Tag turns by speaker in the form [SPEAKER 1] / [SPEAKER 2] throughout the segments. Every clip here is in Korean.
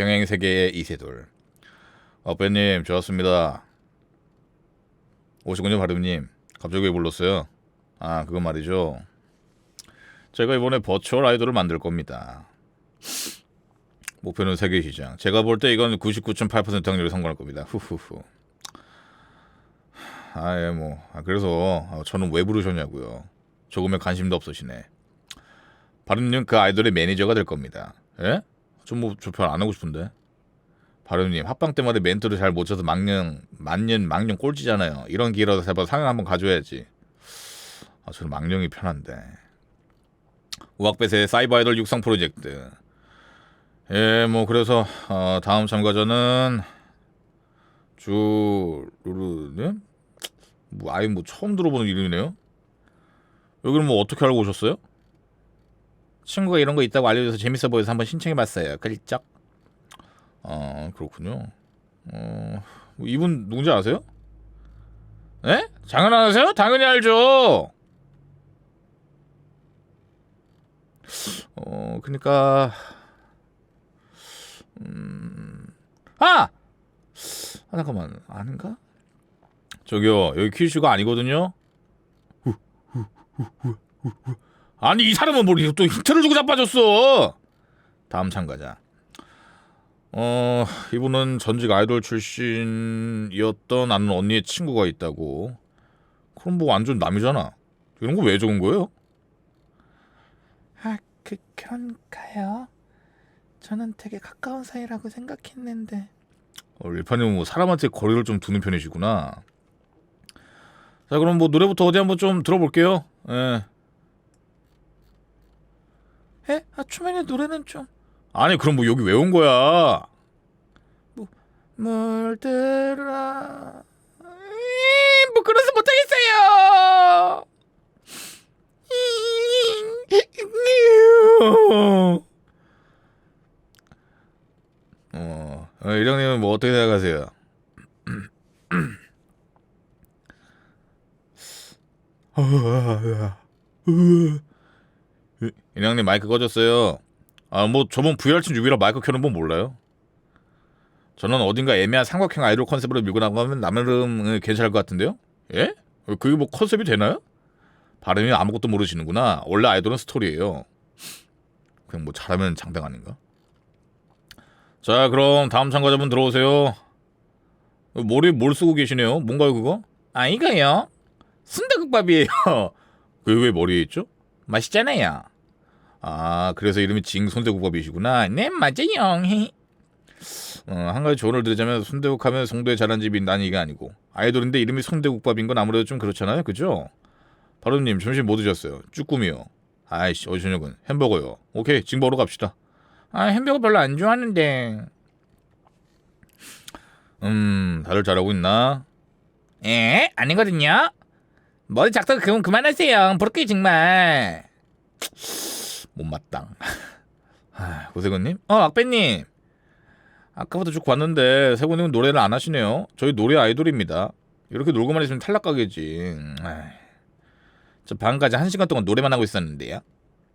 [SPEAKER 1] 경영 세계의 이세돌. 어빼님 좋았습니다. 오시군요 바름님. 갑자기 왜 불렀어요? 아 그건 말이죠. 제가 이번에 버추얼 아이돌을 만들 겁니다. 목표는 세계 시장. 제가 볼 때 이건 99.8% 확률로 성공할 겁니다. 후후후. 아예 뭐 아, 그래서 아, 저는 왜 부르셨냐고요. 조금의 관심도 없으시네. 바른님 그 아이돌의 매니저가 될 겁니다. 예? 좀뭐 조표 안 하고 싶은데. 바른님 합방 때마다 멘트를 잘 못 쳐서 망령 만년 망령 꼴찌잖아요. 이런 기회라도 세번 상을 한번 가져야지. 아 저는 망령이 편한데. 우악배세 사이버 아이돌 육성 프로젝트. 예, 뭐 그래서 어, 다음 참가자는 주루르님? 뭐 아예 뭐 처음 들어보는 이름이네요. 여기는 뭐 어떻게 알고 오셨어요? 친구가 이런 거 있다고 알려줘서 재밌어 보여서 한번 신청해봤어요. 글쩍. 어 그렇군요. 어뭐 이분 누군지 아세요? 에? 장은 안 아세요? 당연히 알죠. 어 그러니까 음... 아! 아 잠깐만 아닌가? 저기요 여기 퀴즈가 아니거든요. 후, 후, 후, 후, 후, 후. 아니 이 사람은 뭘 또 힌트를 주고 자빠졌어. 다음 참가자. 어 이분은 전직 아이돌 출신이었던 아는 언니의 친구가 있다고. 그럼 뭐 완전 남이잖아. 이런 거왜 적은 거예요?
[SPEAKER 2] 아, 그 그런가요? 저는 되게 가까운 사이라고 생각했는데
[SPEAKER 1] 어, 일파님은 뭐 사람한테 거리를 좀 두는 편이시구나. 자 그럼 뭐 노래부터 어디 한번 좀 들어볼게요. 예.
[SPEAKER 2] 에? 아 초면에 노래는 좀
[SPEAKER 1] 아니 그럼 뭐 여기 왜 온 거야?
[SPEAKER 2] 물들어 음, 뭐 그래서 못하겠어요
[SPEAKER 1] 어, 어 이령님은 뭐 어떻게 생각하세요? 이- 이령님 마이크 꺼졌어요. 아 뭐 저번 VR친 유비라 마이크 켜는 분 몰라요? 저는 어딘가 애매한 삼각형 아이돌 컨셉으로 밀고 나가면 음, 괜찮을 것 같은데요? 예? 어, 그게 뭐 컨셉이 되나요? 발음이 아무것도 모르시는구나. 원래 아이돌은 스토리예요. 그냥 뭐 잘하면 장당 아닌가? 자 그럼 다음 참가자분 들어오세요. 머리 뭘 쓰고 계시네요? 뭔가요 그거?
[SPEAKER 2] 아 이거요
[SPEAKER 1] 순대국밥이에요. 그게 왜 머리에 있죠?
[SPEAKER 2] 맛있잖아요
[SPEAKER 1] 아 그래서 이름이 징순대국밥이시구나.
[SPEAKER 2] 네 맞아요
[SPEAKER 1] 어, 한 가지 조언을 드리자면 순대국 하면 송도에 잘한 집이 난 이게 아니고 아이돌인데 이름이 순대국밥인 건 아무래도 좀 그렇잖아요, 그죠? 바로님 점심 뭐 드셨어요? 쭈꾸미요. 아이씨 어디 저녁은 햄버거요. 오케이 지금 먹으러 갑시다.
[SPEAKER 2] 아 햄버거 별로 안 좋아하는데
[SPEAKER 1] 음 다들 잘하고 있나?
[SPEAKER 2] 에? 아니거든요 머리 작다고 그건 그만하세요 부럽게 정말
[SPEAKER 1] 못마땅. 아, 고세건님? 어 악배님. 아까부터 쭉 봤는데 세곤님은 노래를 안 하시네요. 저희 노래 아이돌입니다. 이렇게 놀고만 있으면 탈락 가게지. 음, 아이. 저 방금까지 한 시간 동안 노래만 하고 있었는데요.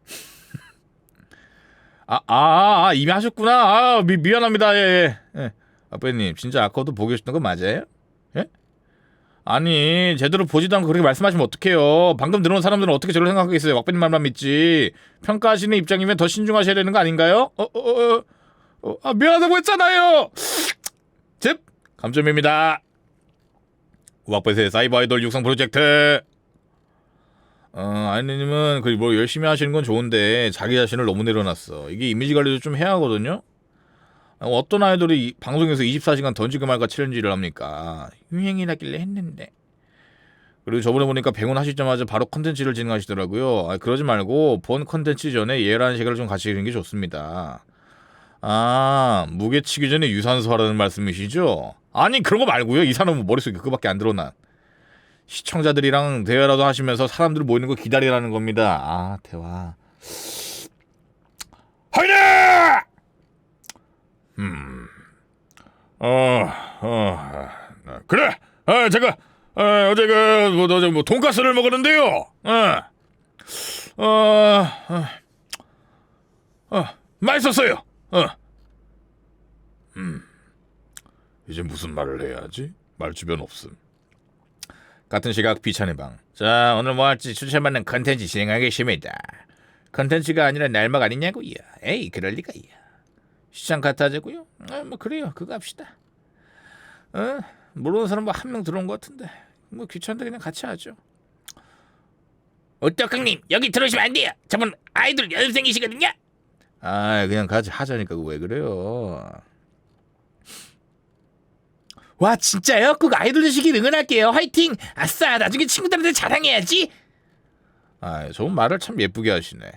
[SPEAKER 1] 아, 아, 아, 이미 하셨구나. 아, 미, 미안합니다. 예, 예. 예. 아빠님, 진짜 아까부터 보고 계셨던 거 맞아요? 예? 아니, 제대로 보지도 않고 그렇게 말씀하시면 어떡해요. 방금 들어온 사람들은 어떻게 저를 생각하겠어요. 왁배님 말만 믿지. 평가하시는 입장이면 더 신중하셔야 되는 거 아닌가요? 어, 어, 어, 어, 아, 미안하다고 했잖아요. 잽! 감점입니다. 우악배세 사이버 아이돌 육성 프로젝트. 어, 아이님은 그뭐 열심히 하시는 건 좋은데 자기 자신을 너무 내려놨어. 이게 이미지 관리도 좀 해야 하거든요. 어, 어떤 아이돌이 이- 방송에서 24시간 던지고 말까 챌린지를 합니까? 유행이라길래 했는데. 그리고 저번에 보니까 100원 하시자마자 바로 컨텐츠를 진행하시더라고요. 아, 그러지 말고 본 컨텐츠 전에 예라는 시간을 좀 같이 하는 게 좋습니다. 아, 무게 치기 전에 유산소 하라는 말씀이시죠? 아니, 그런 거 말고요. 이 사람은 머릿속에 그거밖에 안 들어나. 시청자들이랑 대화라도 하시면서 사람들 모이는 거 기다리라는 겁니다. 아, 대화. 화이팅! 음. 어, 어, 어, 그래. 아, 제가 어, 어제 그, 뭐, 어제 뭐 돈가스를 먹었는데요. 어, 어, 어, 어 맛있었어요. 어. 이제 무슨 말을 해야 하지? 말 주변 없음. 같은 시각 비찬의 방. 자 오늘 뭐 할지 추천받는 컨텐츠 진행하겠습니다. 컨텐츠가 아니라 날막 아니냐고요? 에이 그럴 리가요. 시장 하자고요? 아, 뭐 그래요. 그거 합시다. 어? 모르는 사람 뭐 한 명 들어온 것 같은데 뭐 귀찮은데 그냥 같이 하죠.
[SPEAKER 3] 오떡강님 여기 들어오시면 안 돼요. 저분 아이돌 연습생이시거든요.
[SPEAKER 1] 아 그냥 같이 하자니까 왜 그래요? 와 진짜요? 꼭 아이돌 되시길 응원할게요. 화이팅! 아싸 나중에 친구들한테 자랑해야지. 아 저분 말을 참 예쁘게 하시네.